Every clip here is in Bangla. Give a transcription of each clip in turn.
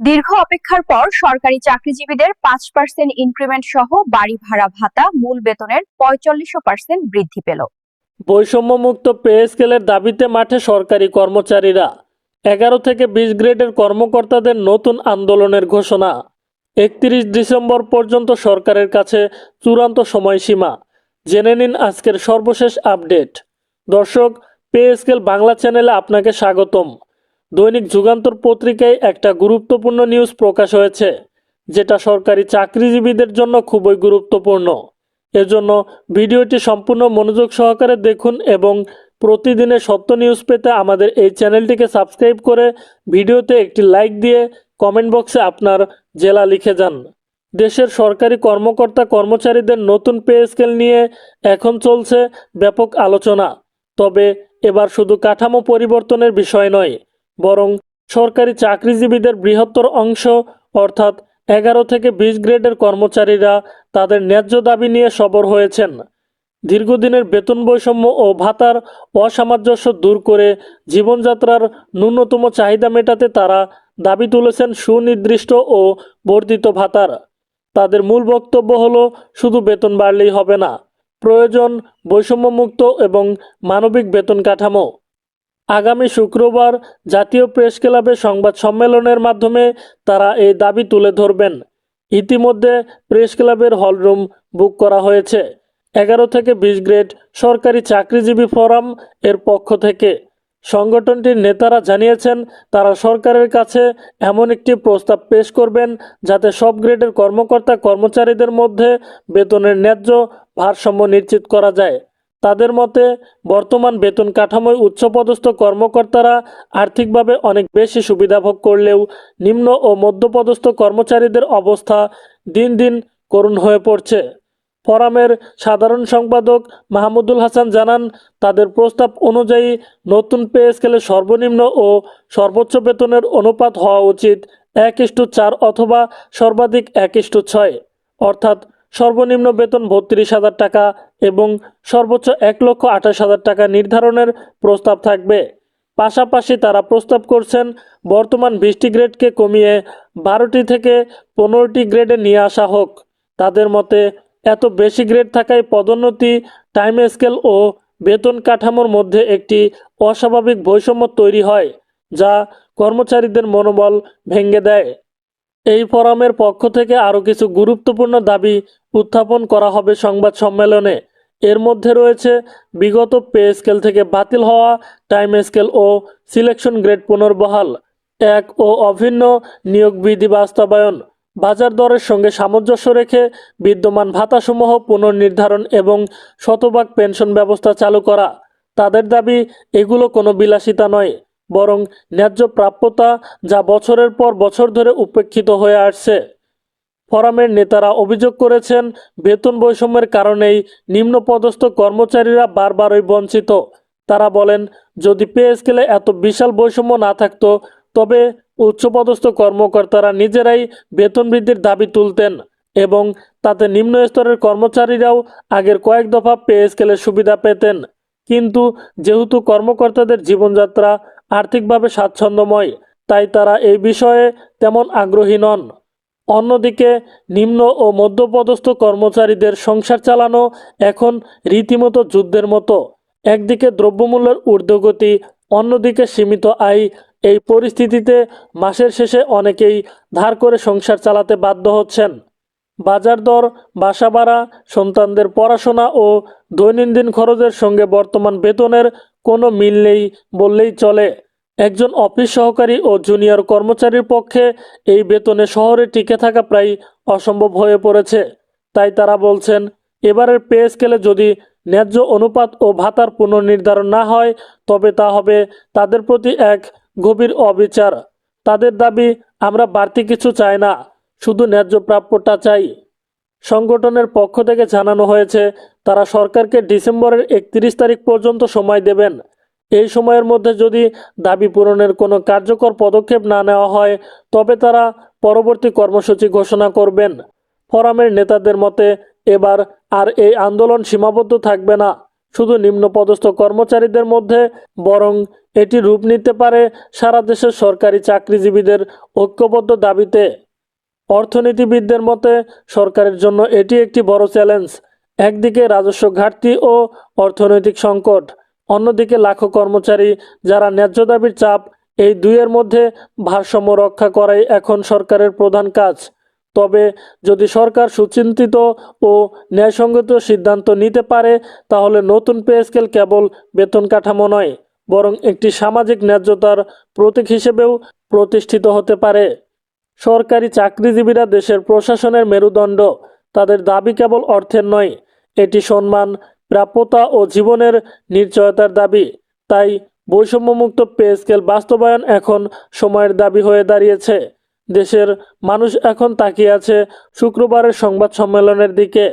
দীর্ঘ অপেক্ষার পর সরকারি চাকরিজীবীদের পাঁচ পার্সেন্ট ইনক্রিমেন্ট সহ বাড়ি ভাড়া ভাতা, মূল বেতনের পঁয়তাল্লিশ পার্সেন্ট বৃদ্ধি পেল। বৈষম্যমুক্ত পে স্কেলের দাবিতে মাঠে সরকারি কর্মচারীরা। এগারো থেকে বিশ গ্রেডের কর্মকর্তাদের নতুন আন্দোলনের ঘোষণা। একত্রিশ ডিসেম্বর পর্যন্ত সরকারের কাছে চূড়ান্ত সময়সীমা। জেনে নিন আজকের সর্বশেষ আপডেট। দর্শক, পে স্কেল বাংলা চ্যানেলে আপনাকে স্বাগতম। দৈনিক যুগান্তর পত্রিকায় একটা গুরুত্বপূর্ণ নিউজ প্রকাশ হয়েছে, যেটা সরকারি চাকরিজীবীদের জন্য খুবই গুরুত্বপূর্ণ। এজন্য ভিডিওটি সম্পূর্ণ মনোযোগ সহকারে দেখুন এবং প্রতিদিনের সত্য নিউজ পেতে আমাদের এই চ্যানেলটিকে সাবস্ক্রাইব করে ভিডিওতে একটি লাইক দিয়ে কমেন্ট বক্সে আপনার জেলা লিখে যান। দেশের সরকারি কর্মকর্তা কর্মচারীদের নতুন পে স্কেল নিয়ে এখন চলছে ব্যাপক আলোচনা। তবে এবার শুধু কাঠামো পরিবর্তনের বিষয় নয় বরং সরকারি চাকরিজীবীদের বৃহত্তর অংশ, অর্থাৎ এগারো থেকে বিশ গ্রেডের কর্মচারীরা তাদের ন্যায্য দাবি নিয়ে সবর হয়েছেন। দীর্ঘদিনের বেতন বৈষম্য ও ভাতার অসামঞ্জস্য দূর করে জীবনযাত্রার ন্যূনতম চাহিদা মেটাতে তারা দাবি তুলেছেন সুনির্দিষ্ট ও বর্ধিত ভাতার। তাদের মূল বক্তব্য হলো, শুধু বেতন বাড়লেই হবে না, প্রয়োজন বৈষম্যমুক্ত এবং মানবিক বেতন কাঠামো। আগামী শুক্রবার জাতীয় প্রেস ক্লাবে সংবাদ সম্মেলনের মাধ্যমে তারা এই দাবি তুলে ধরবেন। ইতিমধ্যে প্রেস ক্লাবের হলরুম বুক করা হয়েছে। এগারো থেকে বিশ গ্রেড সরকারি চাকরিজীবী ফোরাম এর পক্ষ থেকে। সংগঠনটির নেতারা জানিয়েছেন, তারা সরকারের কাছে এমন একটি প্রস্তাব পেশ করবেন যাতে সব গ্রেডের কর্মকর্তা কর্মচারীদের মধ্যে বেতনের ন্যায্য ভারসাম্য নিশ্চিত করা যায়। তাদের মতে, বর্তমান বেতন কাঠামোয় উচ্চপদস্থ কর্মকর্তারা আর্থিকভাবে অনেক বেশি সুবিধা ভোগ করলেও নিম্ন ও মধ্যপদস্থ কর্মচারীদের অবস্থা দিন দিন করুণ হয়ে পড়ছে। ফোরামের সাধারণ সম্পাদক মাহমুদুল হাসান জানান, তাদের প্রস্তাব অনুযায়ী নতুন পে স্কেলে সর্বনিম্ন ও সর্বোচ্চ বেতনের অনুপাত হওয়া উচিত এক ইস্টু চার অথবা সর্বাধিক এক ইস্টু ছয়। অর্থাৎ সর্বনিম্ন বেতন বত্রিশ হাজার টাকা এবং সর্বোচ্চ এক লক্ষ আঠাশ হাজার টাকা নির্ধারণের প্রস্তাব থাকবে। পাশাপাশি তারা প্রস্তাব করছেন, বর্তমান বিশটি গ্রেডকে কমিয়ে বারোটি থেকে পনেরোটি গ্রেডে নিয়ে আসা হোক। তাদের মতে, এত বেশি গ্রেড থাকায় পদোন্নতি, টাইম স্কেল ও বেতন কাঠামোর মধ্যে একটি অস্বাভাবিক বৈষম্য তৈরি হয়, যা কর্মচারীদের মনোবল ভেঙে দেয়। এই ফোরামের পক্ষ থেকে আরও কিছু গুরুত্বপূর্ণ দাবি উত্থাপন করা হবে সংবাদ সম্মেলনে। এর মধ্যে রয়েছে, বিগত পে স্কেল থেকে বাতিল হওয়া, টাইম স্কেল ও সিলেকশন গ্রেড পুনর্বহাল। এক ও অভিন্ন নিয়োগ বিধি বাস্তবায়ন। বাজার দরের সঙ্গে সামঞ্জস্য রেখে বিদ্যমান ভাতাসমূহ পুনর্নির্ধারণ এবং শতভাগ পেনশন ব্যবস্থা চালু করা। তাদের দাবি, এগুলো কোনো বিলাসিতা নয়। বরং ন্যায্য প্রাপ্যতা যা বছরের পর বছর ধরে উপেক্ষিত হয়ে আসছে। ফোরামের নেতারা অভিযোগ করেছেন, বেতন বৈষম্যের কারণেই নিম্নপদস্থ কর্মচারীরা বারবারই বঞ্চিত। তারা বলেন, যদি পে স্কেলে এত বিশাল বৈষম্য না থাকতো, তবে উচ্চপদস্থ কর্মকর্তারা নিজেরাই বেতন বৃদ্ধির দাবি তুলতেন এবং তাতে নিম্ন স্তরের কর্মচারীরাও আগের কয়েক দফা পে স্কেলের সুবিধা পেতেন। কিন্তু যেহেতু কর্মকর্তাদের জীবনযাত্রা আর্থিকভাবে স্বাচ্ছন্দ্যময়, তাই তারা এই বিষয়ে তেমন আগ্রহী নন। অন্যদিকে, নিম্ন ও মধ্যপদস্থ কর্মচারীদের সংসার চালানো এখন রীতিমতো যুদ্ধের মতো। একদিকে দ্রব্যমূল্যের ঊর্ধ্বগতি, অন্যদিকে সীমিত আয়, এই পরিস্থিতিতে মাসের শেষে অনেকেই ধার করে সংসার চালাতে বাধ্য হচ্ছেন। বাজার দর, বাসা ভাড়া, সন্তানদের পড়াশোনা ও দৈনন্দিন খরচের সঙ্গে বর্তমান বেতনের কোনো মিল নেই বললেই চলে। একজন অফিস সহকারী ও জুনিয়র কর্মচারীর পক্ষে এই বেতনে শহরে টিকে থাকা প্রায় অসম্ভব হয়ে পড়েছে। তাই তারা বলছেন, এবারের পে স্কেলে যদি ন্যায্য অনুপাত ও ভাতার পুনর্নির্ধারণ না হয়, তবে তা হবে তাদের প্রতি এক গভীর অবিচার। তাদের দাবি, আমরা বাড়তি কিছু চাই না, শুধু ন্যায্য প্রাপ্যটা চাই। সংগঠনের পক্ষ থেকে জানানো হয়েছে তারা সরকারকে ডিসেম্বরের একত্রিশ তারিখ পর্যন্ত সময় দেবেন। এই সময়ের মধ্যে যদি দাবি পূরণের কোনো কার্যকর পদক্ষেপ না নেওয়া হয়, তবে তারা পরবর্তী কর্মসূচি ঘোষণা করবেন। ফোরামের নেতাদের মতে, এবার আর এই আন্দোলন সীমাবদ্ধ থাকবে না। শুধু নিম্নপদস্থ কর্মচারীদের মধ্যে বরং এটি রূপ নিতে পারে সারা দেশের সরকারি চাকরিজীবীদের ঐক্যবদ্ধ দাবিতে। অর্থনীতিবিদদের মতে, সরকারের জন্য এটি একটি বড় চ্যালেঞ্জ। একদিকে রাজস্ব ঘাটতি ও অর্থনৈতিক সংকট, অন্যদিকে লাখো কর্মচারী যারা ন্যায্য দাবির চাপ, এই দুইয়ের মধ্যে ভারসাম্য রক্ষা করাই এখন সরকারের প্রধান কাজ। তবে যদি সরকার সুচিন্তিত ও ন্যায়সঙ্গত সিদ্ধান্ত নিতে পারে, তাহলে নতুন পে স্কেল কেবল বেতন কাঠামো নয়, বরং একটি সামাজিক ন্যায্যতার প্রতীক হিসেবেও প্রতিষ্ঠিত হতে পারে। সরকারি চাকরিজীবীরা দেশের প্রশাসনের মেরুদণ্ড, তাদের দাবি কেবল অর্থের নয় এটি সম্মান, প্রাপ্যতা ও জীবনের নিশ্চয়তার দাবি। তাই বৈষম্যমুক্ত পে স্কেল বাস্তবায়ন এখন সময়ের দাবি হয়ে দাঁড়িয়েছে। দেশের মানুষ এখন তাকিয়ে আছে শুক্রবারের সংবাদ সম্মেলনের দিকে,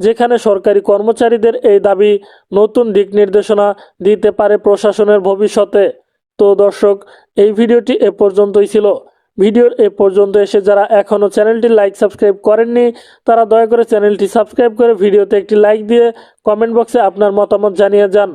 যেখানে সরকারি কর্মচারীদের এই দাবি নতুন দিক নির্দেশনা দিতে পারে প্রশাসনের ভবিষ্যতে। তো দর্শক, এই ভিডিওটি এ পর্যন্তই ছিল। ভিডিওর এ পর্যন্ত এসে যারা এখনও চ্যানেলটি লাইক সাবস্ক্রাইব করেননি, তারা দয়া করে চ্যানেলটি সাবস্ক্রাইব করে ভিডিওতে একটি লাইক দিয়ে কমেন্ট বক্সে আপনার মতামত জানিয়ে যান।